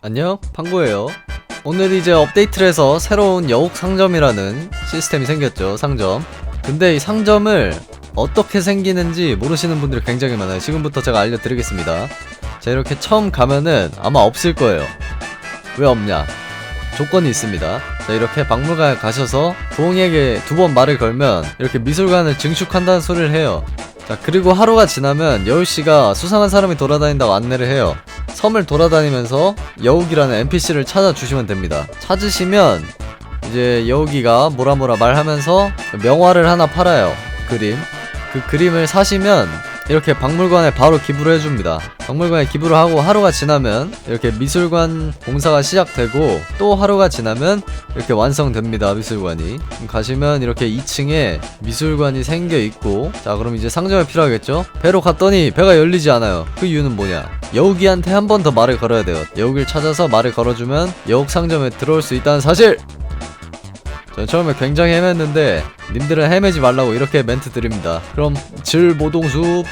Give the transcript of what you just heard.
안녕 팡고예요. 오늘 이제 업데이트를 해서 새로운 여욱 상점이라는 시스템이 생겼죠 상점. 근데 이 상점을 어떻게 생기는지 모르시는 분들이 굉장히 많아요. 지금부터 제가 알려드리겠습니다. 자 이렇게 처음 가면은 아마 없을 거예요. 왜 없냐? 조건이 있습니다. 자 이렇게 박물관에 가셔서 부엉이에게 두 번 말을 걸면 이렇게 미술관을 증축한다는 소리를 해요. 자 그리고 하루가 지나면 여우씨가 수상한 사람이 돌아다닌다고 안내를 해요 섬을 돌아다니면서 여우기라는 NPC를 찾아주시면 됩니다. 찾으시면 이제 여우기가 뭐라 뭐라 말하면서 명화를 하나 팔아요. 그림. 그 그림을 사시면 이렇게 박물관에 바로 기부를 해줍니다. 박물관에 기부를 하고 하루가 지나면 이렇게 미술관 공사가 시작되고 또 하루가 지나면 이렇게 완성됩니다. 미술관이 가시면 이렇게 2층에 미술관이 생겨 있고 자 그럼 이제 상점이 필요하겠죠? 배로 갔더니 배가 열리지 않아요. 그 이유는 뭐냐? 여우기한테 한 번 더 말을 걸어야 돼요. 여우기를 찾아서 말을 걸어주면 여욱 상점에 들어올 수 있다는 사실. 전 처음에 굉장히 헤맸는데 님들은 헤매지 말라고 이렇게 멘트 드립니다. 그럼 질보동숲